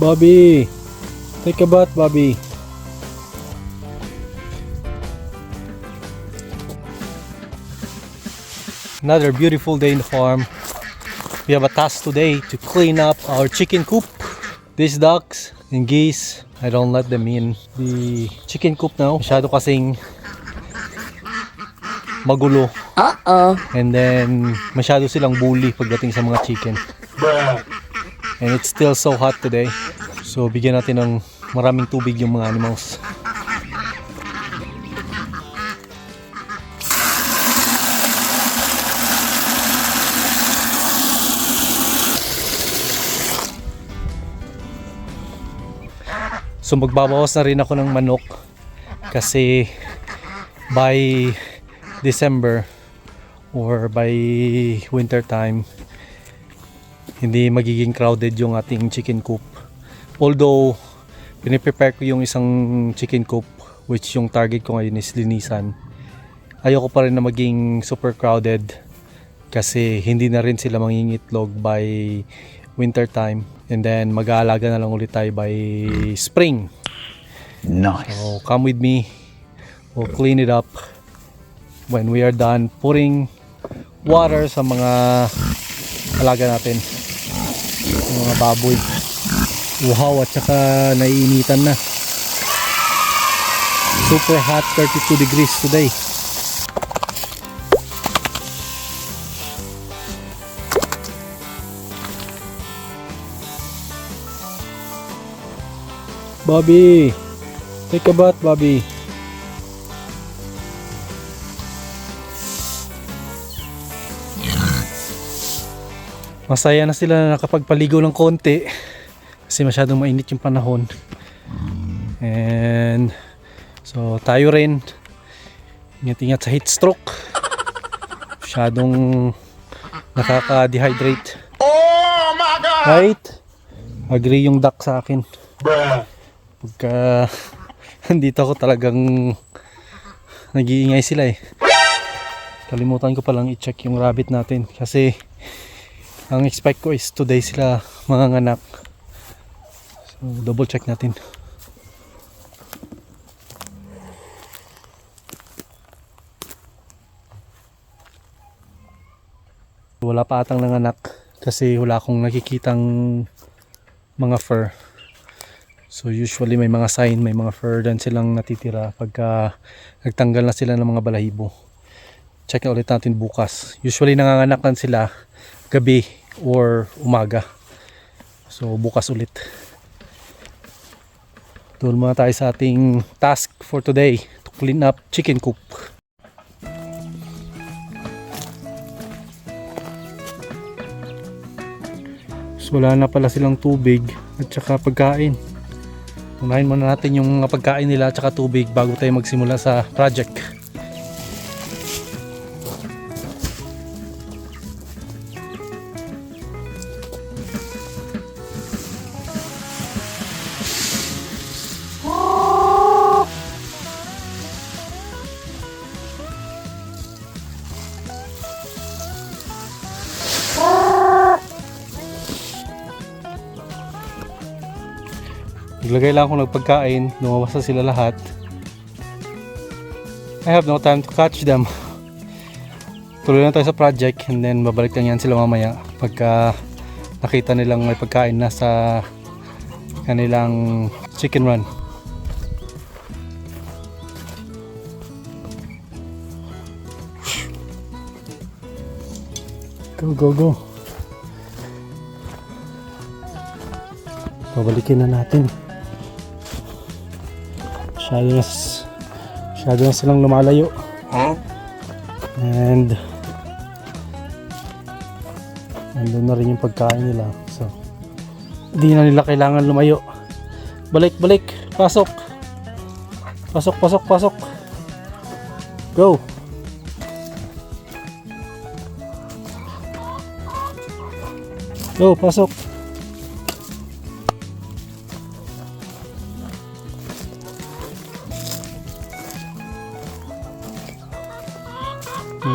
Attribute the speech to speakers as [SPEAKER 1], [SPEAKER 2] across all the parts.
[SPEAKER 1] Bobby, take a bath, Bobby. Another beautiful day in the farm. We have a task today to clean up our chicken coop. These ducks and geese, I don't let them in the chicken coop now. Masyado kasing magulo.
[SPEAKER 2] Uh-oh.
[SPEAKER 1] And then, masyado silang bully pagdating sa mga chicken. And it's still so hot today. So, bigyan natin ng maraming tubig yung mga animals. So, magbabawas na rin ako ng manok kasi by December or by winter time hindi magiging crowded yung ating chicken coop although piniprepare ko yung isang chicken coop which yung target ko ngayon is linisan ayoko pa rin na maging super crowded kasi hindi na rin sila mangingitlog by winter time and then mag-aalaga na lang ulit tayo by spring
[SPEAKER 2] Nice.
[SPEAKER 1] So come with me. We'll clean it up when we are done putting water sa mga alaga natin. Yung mga baboy. Uhaw at saka naiinitan na. Super hot 32 degrees today. Bobby! Take a bath, Bobby. Masaya na sila na nakapagpaligo ng konti kasi masyadong mainit yung panahon. And so tayo rin ingat-ingat sa heat stroke. Masyadong nakaka-dehydrate.
[SPEAKER 2] Oh my God!
[SPEAKER 1] Right? Agree yung duck sa akin. Pagka nandito ako talagang nag-iingay sila eh. Kalimutan ko palang i-check yung rabbit natin kasi ang expect ko is today sila manganganak. So double check natin. Wala pa atang nanganak kasi wala akong nakikitang mga fur. So usually may mga sign, may mga fur dan silang natitira pagka nagtanggal na sila ng mga balahibo. Check na ulit natin bukas. Usually nanganganakan sila gabi or umaga. So bukas ulit. Doon muna tayo sa ating task for today to clean up chicken coop. So, wala na pala silang tubig at saka pagkain. Unahin muna natin yung mga pagkain nila at saka tubig bago tayo magsimula sa project. Naglagay lang ako ng pagkain, lumabas na sila lahat. I have no time to catch them. Tuloy na tayo sa project and then babalik lang yan sila mamaya pagka nakita nilang may pagkain na sa kanilang chicken run. Go, go, go. Pabalikin na natin. Masyado na, masyado na silang lumalayo. And nandun na rin yung pagkain nila. So, hindi na nila kailangan lumayo. Balik, balik. Pasok. Pasok, pasok, pasok. Go. Go, pasok.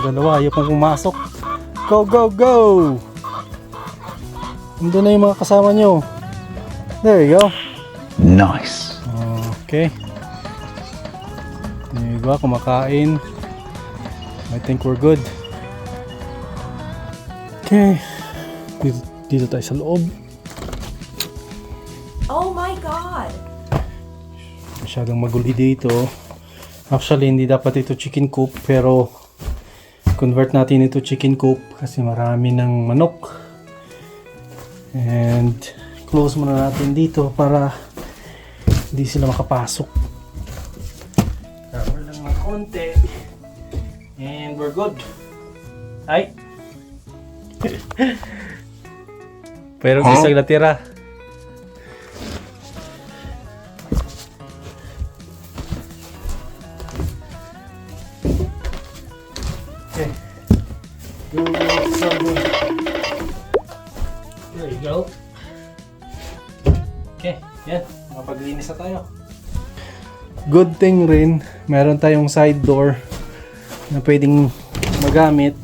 [SPEAKER 1] Dalawa, ayaw pong pumasok. Go, go, go! Nandun na yung mga kasama nyo. There you go.
[SPEAKER 2] Nice.
[SPEAKER 1] Okay. Yung iba kumakain. I think we're good. Okay. Dito, dito tayo sa loob.
[SPEAKER 3] Oh my god!
[SPEAKER 1] Masyadong maguli dito. Actually, hindi dapat ito chicken coop pero convert natin ito chicken coop kasi marami ng manok. And close muna natin dito para hindi sila makapasok. Cover lang ng konti. And we're good. Ay! pero isang natira. Okay. So good. There you go. Okay, yan. Makapaglinis na tayo. Good thing rin, meron tayong side door na pwedeng magamit.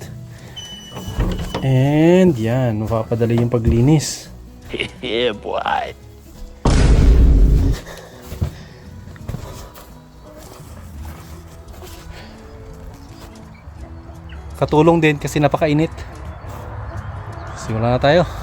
[SPEAKER 1] And yan, mapapadali yung paglinis.
[SPEAKER 2] yeah, boy.
[SPEAKER 1] Katulong din kasi napakainit. Simula na tayo.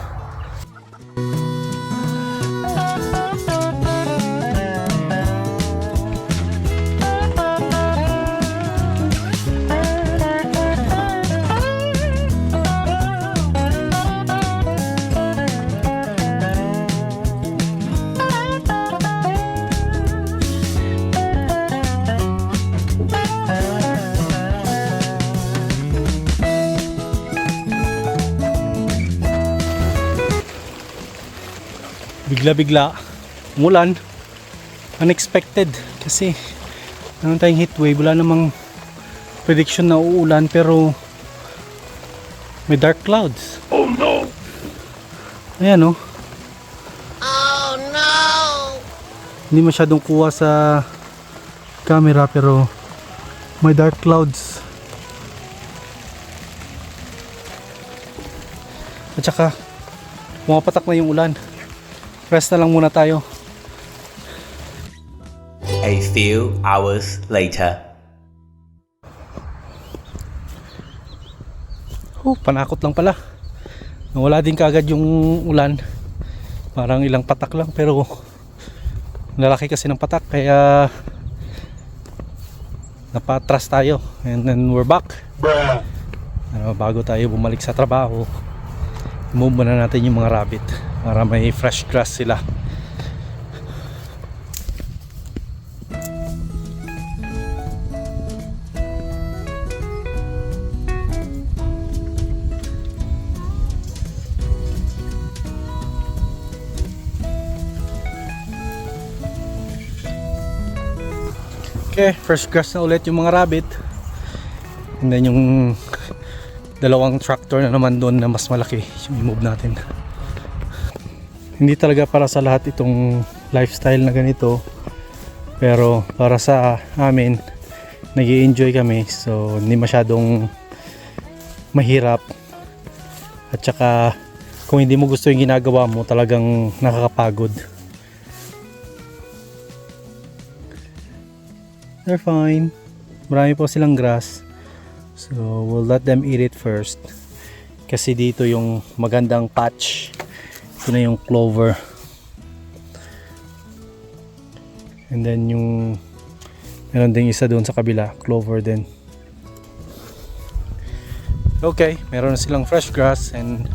[SPEAKER 1] Bigla-bigla. Umulan. Unexpected. Kasi meron tayong heat wave wala namang prediction na uulan pero may dark clouds.
[SPEAKER 2] Oh no.
[SPEAKER 1] ayan oh. Oh no! Hindi masyadong kuha sa camera pero may dark clouds. At saka pumapatak na yung ulan rest na lang muna tayo
[SPEAKER 4] A few hours later.
[SPEAKER 1] Oh, panakot lang pala. Nawala din kagad yung ulan. Parang ilang patak lang pero lalaki kasi ng patak kaya napatras tayo and then we're back.
[SPEAKER 2] Bruh.
[SPEAKER 1] Ano, bago tayo bumalik sa trabaho, move muna natin yung mga rabbit para may fresh grass sila. Okay, fresh grass na ulit yung mga rabbit. And then yung dalawang tractor na naman doon na mas malaki i-move natin. Hindi talaga para sa lahat itong lifestyle na ganito. Pero para sa amin, nag enjoy kami. So, hindi masyadong mahirap. At saka, kung hindi mo gusto yung ginagawa mo, talagang nakakapagod. They're fine. Marami po silang grass. So, we'll let them eat it first. Kasi dito yung magandang patch. Ito na yung clover. And then yung meron ding isa doon sa kabila, clover din. Okay, meron na silang fresh grass and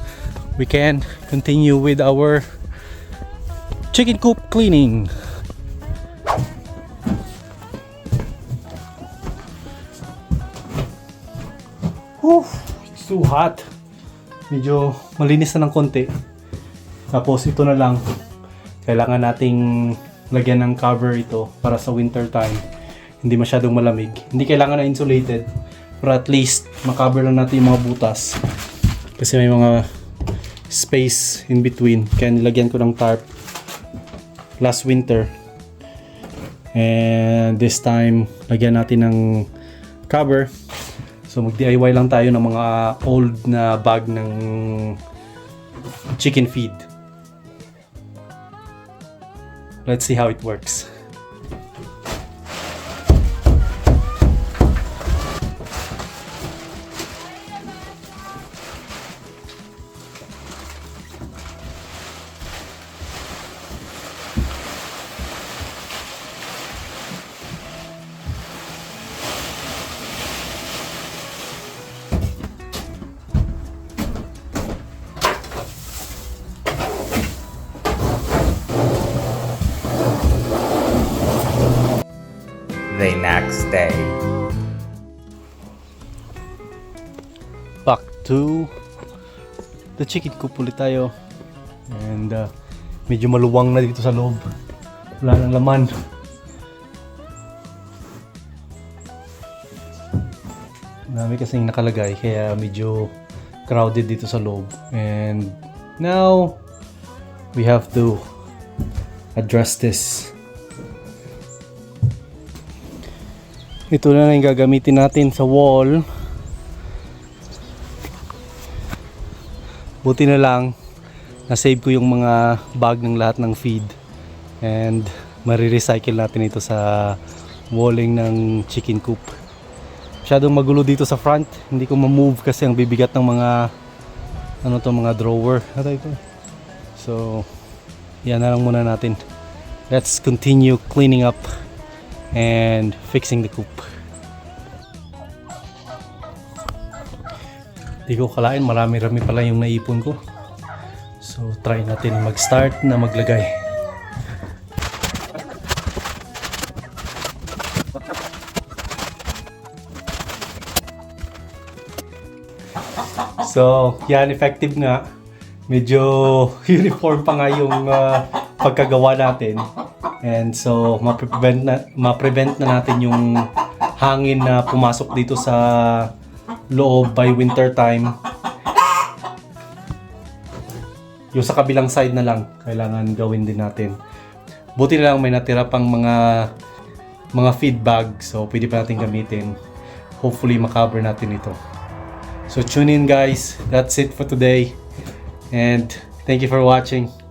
[SPEAKER 1] we can continue with our chicken coop cleaning. Whew, it's too hot. Medyo malinis na ng konti. Tapos ito na lang. Kailangan nating lagyan ng cover ito para sa winter time. Hindi masyadong malamig. Hindi kailangan na insulated. Pero at least makover lang natin yung mga butas. Kasi may mga space in between. Kaya nilagyan ko ng tarp last winter. And this time, lagyan natin ng cover. So mag-DIY lang tayo ng mga old na bag ng chicken feed. Let's see how it works.
[SPEAKER 4] The next day.
[SPEAKER 1] back to the chicken coop ulit tayo. And uh, medyo maluwang na dito sa loob. Wala nang laman. Dami kasing nakalagay kaya medyo crowded dito sa loob. And now we have to address this. Ito na lang gagamitin natin sa wall. Buti na lang, na-save ko yung mga bag ng lahat ng feed. And marirecycle natin ito sa walling ng chicken coop. Masyadong magulo dito sa front. Hindi ko ma-move kasi ang bibigat ng mga ano to mga drawer. Ano ito? So, yan na lang muna natin. Let's continue cleaning up and fixing the coop. Di ko kalain, marami-rami pala yung naipon ko. So, try natin mag-start na maglagay. So, yan, effective nga. Medyo uniform pa nga yung ah, pagkagawa natin. And so, ma-prevent na, ma-prevent na natin yung hangin na pumasok dito sa loob by winter time. Yung sa kabilang side na lang, kailangan gawin din natin. Buti na lang may natira pang mga mga feed bag, so pwede pa natin gamitin. Hopefully, makover natin ito. So tune in guys. That's it for today. And thank you for watching.